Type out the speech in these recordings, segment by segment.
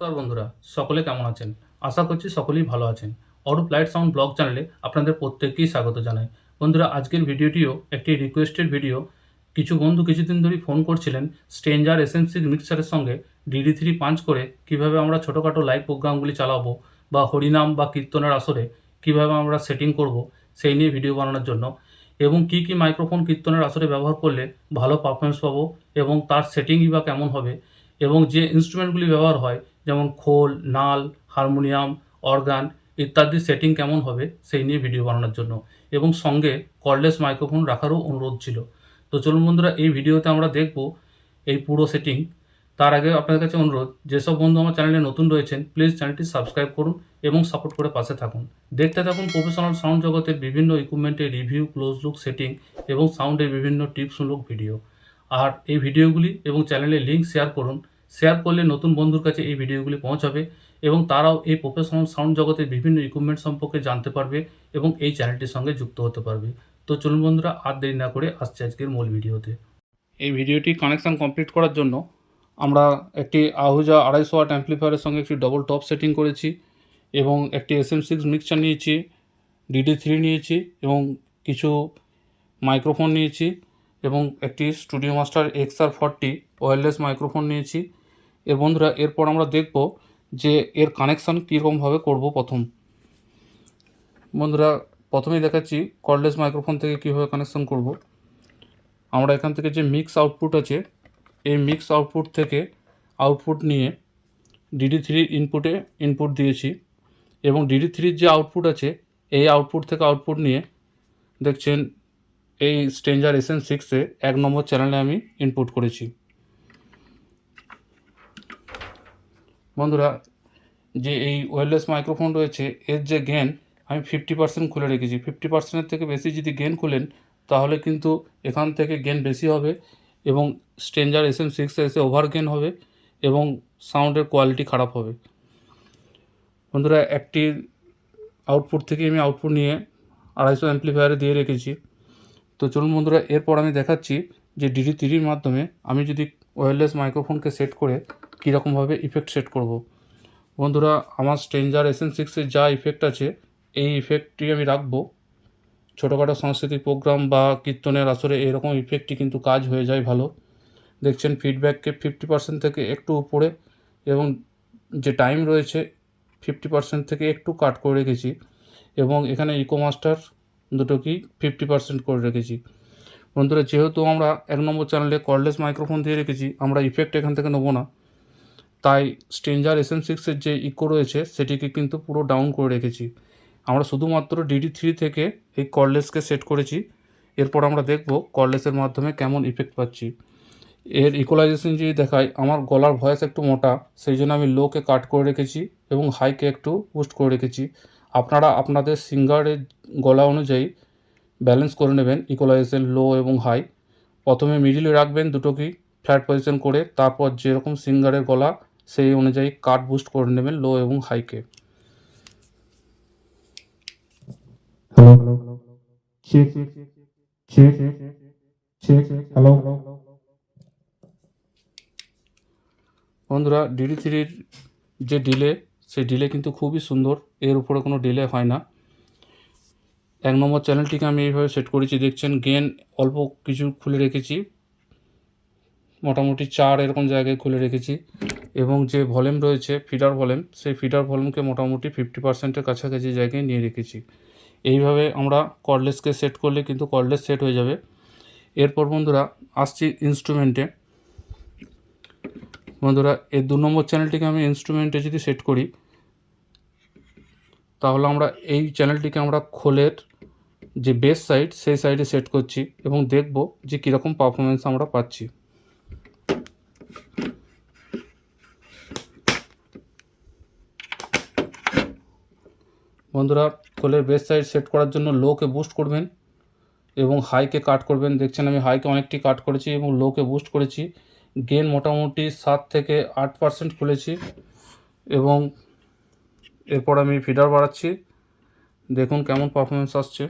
নমস্কার বন্ধুরা, সকলে কেমন আছেন? আশা করছি সকলেই ভালো আছেন। অরূপ লাইট সাউন্ড ব্লগ চ্যানেলে আপনাদের প্রত্যেককেই স্বাগত জানাই। বন্ধুরা, আজকের ভিডিওটিও একটি রিকোয়েস্টেড ভিডিও কিছু বন্ধু কিছুদিন ধরেই ফোন করছিলেন স্ট্রেঞ্জার এসএমসি মিক্সারের সঙ্গে ডিডি থ্রি পাঞ্চ করে কীভাবে আমরা ছোটোখাটো লাইভ প্রোগ্রামগুলি চালাবো বা হরিনাম বা কীর্তনের আসরে কীভাবে আমরা সেটিং করব সেই নিয়ে ভিডিও বানানোর জন্য এবং কী কী মাইক্রোফোন কীর্তনের আসরে ব্যবহার করলে ভালো পারফরমেন্স পাবো এবং তার সেটিংই বা কেমন হবে এবং যে ইনস্ট্রুমেন্টগুলি ব্যবহার হয় যেমন খোল, নাল, হারমোনিয়াম, অর্গান ইত্যাদি সেটিং কেমন হবে সেই নিয়ে ভিডিও বানানোর জন্য। এবং সঙ্গে কর্ডলেস মাইক্রোফোন রাখারও অনুরোধ ছিল। তো চলুন বন্ধুরা, এই ভিডিওতে আমরা দেখব এই পুরো সেটিং তার আগে আপনাদের কাছে অনুরোধ, যেসব বন্ধু আমার চ্যানেলে নতুন রয়েছেন প্লিজ চ্যানেলটি সাবস্ক্রাইব করুন এবং সাপোর্ট করে পাশে থাকুন। দেখতে থাকুন প্রফেশনাল সাউন্ড জগতের বিভিন্ন ইকুইপমেন্টের রিভিউ ক্লোজ লুক সেটিং এবং সাউন্ডের বিভিন্ন টিপসমূলক ভিডিও আর এই ভিডিওগুলি এবং চ্যানেলের লিঙ্ক শেয়ার করুন। শেয়ার করলে নতুন বন্ধুর কাছে এই ভিডিওগুলি পৌঁছাবে এবং তারাও এই প্রফেশনাল সাউন্ড জগতের বিভিন্ন ইকুইপমেন্ট সম্পর্কে জানতে পারবে এবং এই চ্যানেলটির সঙ্গে যুক্ত হতে পারবে। তো চলুন বন্ধুরা, আর দেরি না করে আসছে আজকের মূল ভিডিওতে। এই ভিডিওটি কানেকশান কমপ্লিট করার জন্য আমরা একটি আহুজা আড়াইশো ওয়াট অ্যাম্পলিফায়ারের সঙ্গে একটি ডবল টপ সেটিং করেছি এবং একটি এস এম সিক্স মিক্সচার নিয়েছি ডিডি থ্রি নিয়েছি এবং কিছু মাইক্রোফোন নিয়েছি এবং একটি studio master X R forty wireless microphone নিয়েছি। এর বন্ধুরা, এরপর আমরা দেখব যে এর কানেকশান কীরকমভাবে করব প্রথম। বন্ধুরা, প্রথমেই দেখাচ্ছি কর্ডলেস মাইক্রোফোন থেকে কীভাবে কানেকশান করব। আমরা এখান থেকে যে মিক্স আউটপুট আছে, এই মিক্স আউটপুট থেকে আউটপুট নিয়ে ডিডি থ্রি ইনপুটে ইনপুট দিয়েছি এবং ডিডি থ্রির যে আউটপুট আছে, এই আউটপুট থেকে আউটপুট নিয়ে দেখছেন এই স্ট্রেঞ্জার এসএন সিক্সে এক নম্বর চ্যানেলে আমি ইনপুট করেছি। বন্ধুরা, যে এই ওয়্যারলেস মাইক্রোফোন রয়েছে, এর যে গেন আমি ফিফটি পার্সেন্ট খুলে রেখেছি। ফিফটি পার্সেন্টের থেকে বেশি যদি গেন খুলেন, তাহলে কিন্তু এখান থেকে গেন বেশি হবে এবং স্ট্রেঞ্জার এস এম সিক্সে এসে ওভার গেন হবে এবং সাউন্ডের কোয়ালিটি খারাপ হবে। বন্ধুরা, একটি আউটপুট থেকে আমি আউটপুট নিয়ে আড়াইশো অ্যাম্পলিফায়ারে দিয়ে রেখেছি। তো চলুন বন্ধুরা, এরপর আমি দেখাচ্ছি যে ডিডি থ্রির মাধ্যমে আমি যদি ওয়্যারলেস মাইক্রোফোনকে সেট করে কীরকমভাবে ইফেক্ট সেট করব? বন্ধুরা, আমার স্ট্রেঞ্জার এসএন সিক্সের যা ইফেক্ট আছে, এই ইফেক্টটি আমি রাখব। ছোটোখাটো সাংস্কৃতিক প্রোগ্রাম বা কীর্তনের আসরে এরকম ইফেক্টটি কিন্তু কাজ হয়ে যায় ভালো। দেখছেন ফিডব্যাককে ফিফটি পার্সেন্ট থেকে একটু উপরে এবং যে টাইম রয়েছে ফিফটি পার্সেন্ট থেকে একটু কাট করে রেখেছি এবং এখানে ইকো মাস্টার দুটোকেই ফিফটি পার্সেন্ট করে রেখেছি। বন্ধুরা, যেহেতু আমরা এক নম্বর চ্যানেলে কর্ডলেস মাইক্রোফোন দিয়ে রেখেছি, আমরা ইফেক্ট এখান থেকে নেব না। তাই স্ট্রেঞ্জার এস এম সিক্সের যে ইকো রয়েছে, সেটিকে কিন্তু পুরো ডাউন করে রেখেছি। আমরা শুধুমাত্র ডিডি থ্রি থেকে এই কর্ডলেসকে সেট করেছি। এরপর আমরা দেখব কর্ডলেসের মাধ্যমে কেমন ইফেক্ট পাচ্ছি। এর ইকোলাইজেশন যদি দেখায় আমার গলার ভয়েস একটু মোটা, সেই জন্য আমি লোকে কাট করে রেখেছি এবং হাইকে একটু বুস্ট করে রেখেছি। আপনারা আপনাদের সিঙ্গারের গলা অনুযায়ী ব্যালেন্স করে নেবেন ইকোলাইজেশন লো এবং হাই প্রথমে মিডিলে রাখবেন দুটোকেই ফ্ল্যাট পজিশন করে, তারপর যেরকম সিঙ্গারের গলা সেই অনুযায়ী কাট বুস্ট করে নেবেন লো এবং হাইকে. বন্ধুরা ডিডি থ্রির যে ডিলে সেই ডিলে কিন্তু খুবই সুন্দর। এর উপরে কোনো ডিলে হয় না। এক নম্বর চ্যানেলটিকে আমি এইভাবে সেট করেছি দেখছেন? গেন অল্প কিছু খুলে রেখেছি। মোটামুটি চার এরকম জায়গায় খুলে রেখেছি। এবং যে ভলিউম রয়েছে ফিডার ভলিউম সেই ফিডার ভলিউমকে মোটামুটি ফিফটি পার্সেন্টের কাছাকাছি জায়গায় নিয়ে রেখেছি। এইভাবে আমরা কর্ডলেসকে সেট করলে কিন্তু কর্ডলেস সেট হয়ে যাবে। এরপর বন্ধুরা, আসছি ইনস্ট্রুমেন্টে বন্ধুরা, এই দু নম্বর চ্যানেলটিকে আমি ইনস্ট্রুমেন্টে যদি সেট করি, তাহলে আমরা এই চ্যানেলটিকে আমরা খোলের যে বেস সাইড সেই সাইডে সেট করছি এবং দেখব যে কীরকম পারফরমেন্স আমরা পাচ্ছি। বন্ধুরা খোলের বেস সাইড সেট করার জন্য লোকে বুস্ট করবেন এবং হাইকে কাট করবেন দেখছেন আমি হাইকে অনেকটি কাট করেছি এবং লোকে বুস্ট করেছি গেন মোটামুটি সাত থেকে আট পার্সেন্ট খুলেছি এবং এরপর আমি ফিডার বাড়াচ্ছি দেখুন কেমন পারফরমেন্স আসছে.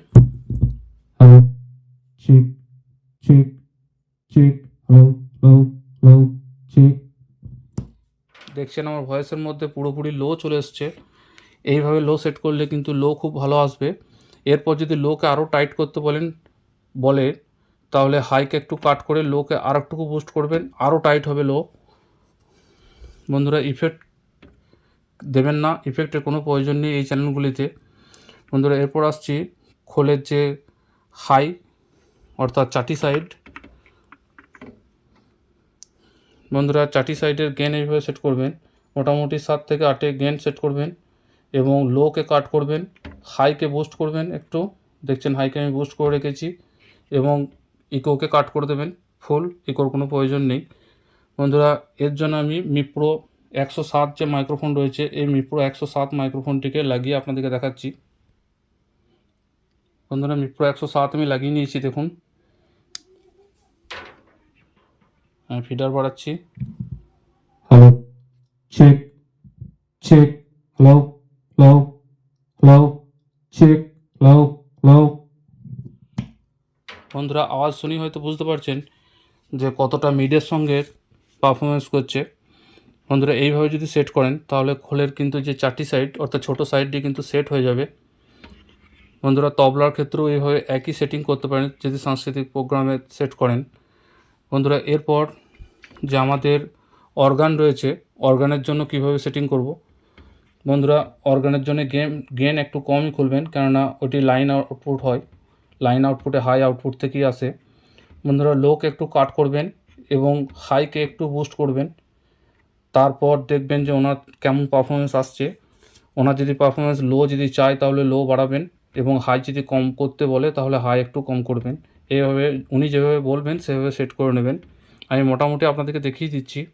Check. Hello. Hello. Hello. দেখছেন আমার ভয়েসের মধ্যে পুরোপুরি লো চলে এসছে এইভাবে লো সেট করলে কিন্তু লো খুব ভালো আসবে। এরপর যদি লোকে আরও টাইট করতে বলেন, বলে, তাহলে হাইকে একটু কাট করে লোকে আর একটুকু বুস্ট করবেন আরও টাইট হবে লো বন্ধুরা ইফেক্ট দেবেন না ইফেক্টের কোনো প্রয়োজন নেই এই চ্যানেলগুলিতে বন্ধুরা, এরপর আসছি খোলের যে হাই অর্থাৎ চাটি সাইড বন্ধুরা, চাটি সাইডের গেন এইভাবে সেট করবেন। মোটামুটি সাত থেকে আটে গেন সেট করবেন। এবং লোকে কাট করবেন হাইকে বুস্ট করবেন একটু। দেখছেন হাইকে আমি বুস্ট করে রেখেছি এবং ইকোকে কাট করে দেবেন ফুল ইকোর কোনো প্রয়োজন নেই। বন্ধুরা এর জন্য আমি মিপ্রো একশো সাত যে মাইক্রোফোন রয়েছে এই মিপ্রো একশো সাত মাইক্রোফোনটিকে লাগিয়ে আপনাদেরকে দেখাচ্ছি। বন্ধুরা মিপ্রো একশো সাত আমি লাগিয়ে নিয়েছি দেখুন। আমি ফিডার বাড়াচ্ছি। Hello, check check hello, hello, hello, check, hello, hello. বন্ধুরা আওয়াজ শুনি হয়তো বুঝতে পারছেন যে কতটা মিডের সঙ্গে পারফরমেন্স করছে। বন্ধুরা এইভাবে যদি সেট করেন তাহলে খোলের কিন্তু যে চারটি সাইড অর্থাৎ ছোটো সাইডটি কিন্তু সেট হয়ে যাবে। বন্ধুরা তবলার ক্ষেত্রেও এইভাবে একই সেটিং করতে পারেন যদি সাংস্কৃতিক প্রোগ্রামে সেট করেন। বন্ধুরা এরপর যে আমাদের অর্গান রয়েছে অর্গানের জন্য কীভাবে সেটিং করব? বন্ধুরা অর্গানের জন্য গেম গেন একটু কমই খুলবেন, কেননা ওটি লাইন আউটপুট হয়। লাইন আউটপুটে হাই আউটপুট থেকেই আসে। বন্ধুরা লোকে একটু কাট করবেন এবং হাইকে একটু বুস্ট করবেন। তারপর দেখবেন যে ওনার কেমন পারফরমেন্স আসছে। ওনার যদি পারফরমেন্স লো যদি চায়, তাহলে লো বাড়াবেন এবং হাই যদি কম করতে বলে, তাহলে হাই একটু কম করবেন। এইভাবে উনি যেভাবে বলবেন, সেভাবে সেট করে নেবেন। আমি মোটামুটি আপনাদেরকে দেখিয়ে দিচ্ছি।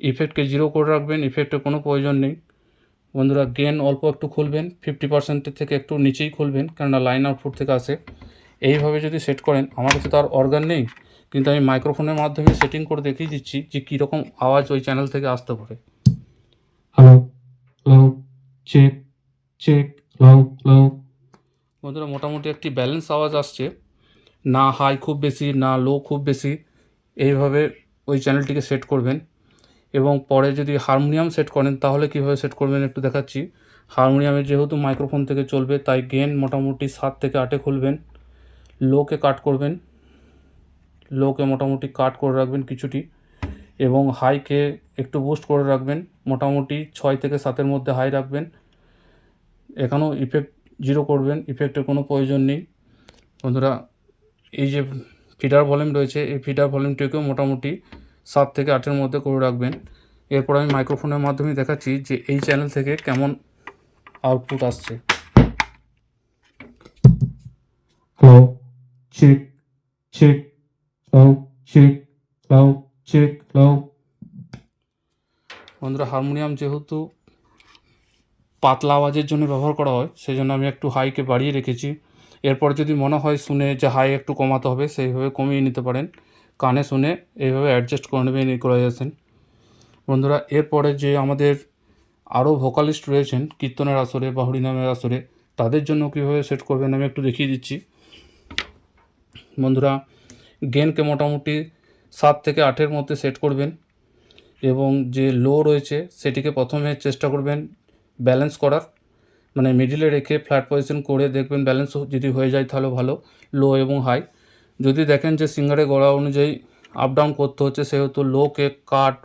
ইফেক্টকে জিরো করে রাখবেন ইফেক্টের কোনো প্রয়োজন নেই। বন্ধুরা গেন অল্প একটু খুলবেন ফিফটি পার্সেন্টের থেকে একটু নিচেই খুলবেন কেননা লাইন আউটপুট থেকে আসে এইভাবে যদি সেট করেন আমার কাছে তো আর অর্গান নেই কিন্তু আমি মাইক্রোফোনের মাধ্যমে সেটিং করে দেখিয়ে দিচ্ছি যে কীরকম আওয়াজ ওই চ্যানেল থেকে আসতে পারে। Check, check, hello, hello. বন্ধুরা মোটামুটি একটি ব্যালেন্স আওয়াজ আসছে। না হাই খুব বেশি না লো খুব বেশি। এইভাবে ওই চ্যানেলটিকে সেট করবেন। এবং পরে যদি হারমোনিয়াম সেট করেন, তাহলে কীভাবে সেট করবেন একটু দেখাচ্ছি। হারমোনিয়ামে যেহেতু মাইক্রোফোন থেকে চলবে, তাই গেন মোটামুটি সাত থেকে আটে খুলবেন। লোকে কাট করবেন। লোকে মোটামুটি কাট করে রাখবেন কিছুটি। এবং হাইকে একটু বুস্ট করে রাখবেন। মোটামুটি ছয় থেকে সাতের মধ্যে হাই রাখবেন। এখানেও ইফেক্ট জিরো করবেন ইফেক্টের কোনো প্রয়োজন নেই। বন্ধুরা, এই যে ফিডার ভলিউম রয়েছে, এই ফিডার ভলিউমটিকেও মোটামুটি সাত থেকে আটের মধ্যে করে রাখবেন। এরপর আমি মাইক্রোফোনের মাধ্যমে দেখাচ্ছি যে এই চ্যানেল থেকে কেমন আউটপুট আসছে। Check, check, hello, check, hello, check, hello. বন্ধুরা হারমোনিয়াম যেহেতু পাতলা আওয়াজের জন্য ব্যবহার করা হয় সেই জন্য আমি একটু হাইকে বাড়িয়ে রেখেছি। এরপর যদি মনে হয় শুনে যে হাই একটু কমাতে হবে সেইভাবে কমিয়ে নিতে পারেন। কানে শুনে এইভাবে অ্যাডজাস্ট করে নেবেন ইকুয়ালাইজেশন বন্ধুরা, এরপরে যে আমাদের আরও ভোকালিস্ট রয়েছেন, কীর্তনের আসরে বা হরিনামের আসরে, তাদের জন্য কীভাবে সেট করবেন আমি একটু দেখিয়ে দিচ্ছি। বন্ধুরা গেনকে মোটামুটি সাত থেকে আটের মধ্যে সেট করবেন এবং যে লো রয়েছে, সেটিকে প্রথমে চেষ্টা করবেন ব্যালেন্স করার। মানে মিডিলে রেখে ফ্ল্যাট পজিশন করে দেখবেন ব্যালেন্স যদি হয়ে যায় তাহলে ভালো লো এবং হাই যদি দেখেন যে সিঙ্গারে গড়া অনুযায়ী আপ ডাউন করতে হচ্ছে, সেহেতু লোকে কাট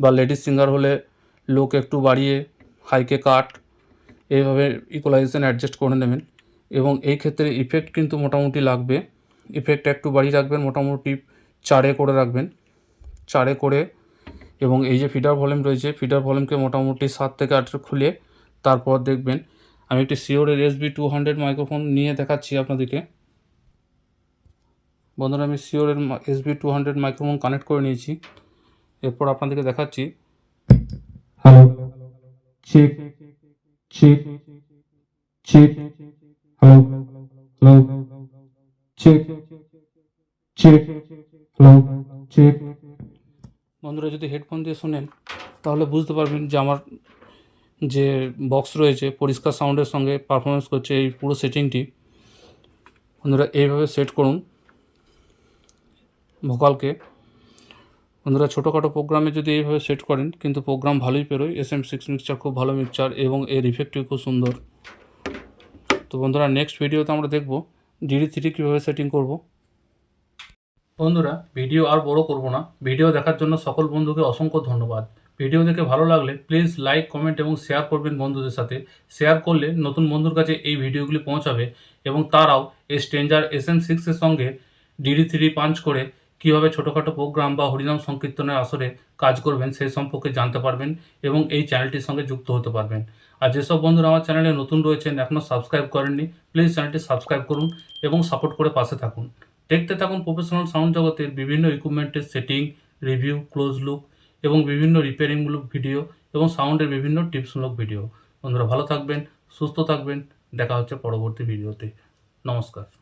বা লেডিস সিঙ্গার হলে লোকে একটু বাড়িয়ে হাইকে কাট এইভাবে ইকুয়ালাইজেশন অ্যাডজাস্ট করে নেবেন। এবং এই ক্ষেত্রে ইফেক্ট কিন্তু মোটামুটি লাগবে। ইফেক্ট একটু বাড়িয়ে রাখবেন, মোটামুটি চারে করে রাখবেন। চারে করে এবং এই যে ফিডার ভলিউম রয়েছে ফিডার ভলিউমকে মোটামুটি সাত থেকে আট খুলে তারপর দেখবেন। আমি একটি সিওরের এসবি টু হান্ড্রেড মাইক্রোফোন নিয়ে দেখাচ্ছি আপনাদেরকে। বন্ধুরা আমি সিওরের SV two hundred microphone connect করে নিয়েছি। এরপর আপনাদেরকে দেখাচ্ছি। Hello, check, check, check, hello, hello, check, check, hello, check. বন্ধুরা যদি হেডফোন দিয়ে শোনেন তাহলে বুঝতে পারবেন যে আমার যে বক্স রয়েছে পরিষ্কার সাউন্ডের সঙ্গে পারফরমেন্স করছে এই পুরো সেটিংটি বন্ধুরা এইভাবে সেট করুন। ভোকালকে বন্ধুরা, ছোটোখাটো প্রোগ্রামে যদি এইভাবে সেট করেন, কিন্তু প্রোগ্রাম ভালোই পেরোয়। এস এম সিক্স মিক্সচার খুব ভালো মিক্সচার এবং এর ইফেক্টটিও খুব সুন্দর। তো বন্ধুরা নেক্সট ভিডিওতে আমরা দেখব ডিডি থ্রি কীভাবে সেটিং করব। বন্ধুরা ভিডিও আর বড় করব না। ভিডিও দেখার জন্য সকল বন্ধুকে অসংখ্য ধন্যবাদ। ভিডিও দেখে ভালো লাগলে প্লিজ লাইক কমেন্ট এবং শেয়ার করবেন বন্ধুদের সাথে। শেয়ার করলে নতুন বন্ধুর কাছে এই ভিডিওগুলি পৌঁছাবে এবং তারাও এই স্ট্রেঞ্জার এস এম সিক্সের সঙ্গে ডিডি থ্রি পাঞ্চ করে কীভাবে ছোটোখাটো প্রোগ্রাম বা হরিনাম সংকীর্তনের আসরে কাজ করবেন সেই সম্পর্কে জানতে পারবেন এবং এই চ্যানেলটির সঙ্গে যুক্ত হতে পারবেন। আর যেসব বন্ধুরা আমার চ্যানেলে নতুন রয়েছেন এখনও সাবস্ক্রাইব করেননি প্লিজ চ্যানেলটি সাবস্ক্রাইব করুন এবং সাপোর্ট করে পাশে থাকুন। দেখতে থাকুন প্রফেশনাল সাউন্ড জগতের বিভিন্ন ইকুইপমেন্টের সেটিং রিভিউ ক্লোজ লুক এবং বিভিন্ন রিপেয়ারিংমূলক ভিডিও এবং সাউন্ডের বিভিন্ন টিপসমূলক ভিডিও বন্ধুরা ভালো থাকবেন, সুস্থ থাকবেন। দেখা হচ্ছে পরবর্তী ভিডিওতে নমস্কার।